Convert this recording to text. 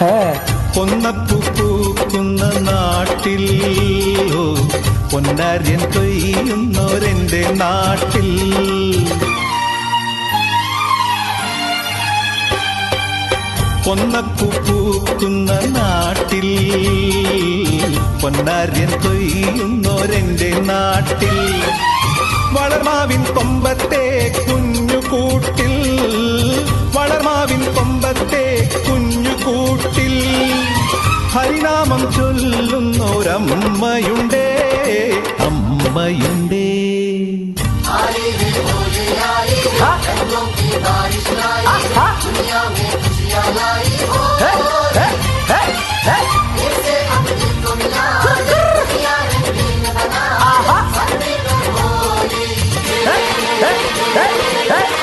പൊന്നപ്പു പൂക്കുന്ന നാട്ടിൽ പൊന്നാര്യൻ കൊയ്യുന്നവരെന്റെ നാട്ടിൽ. പൊന്നപ്പൂ പൂക്കുന്ന നാട്ടിൽ പൊന്നാര്യൻ കൊയ്യുന്നവരെന്റെ നാട്ടിൽ. വളർമാവിൻ കൊമ്പത്തെ ഹരിനാമം ചൊല്ലുന്നൊരമ്മയുണ്ടേ അമ്മയുണ്ടേ Hey!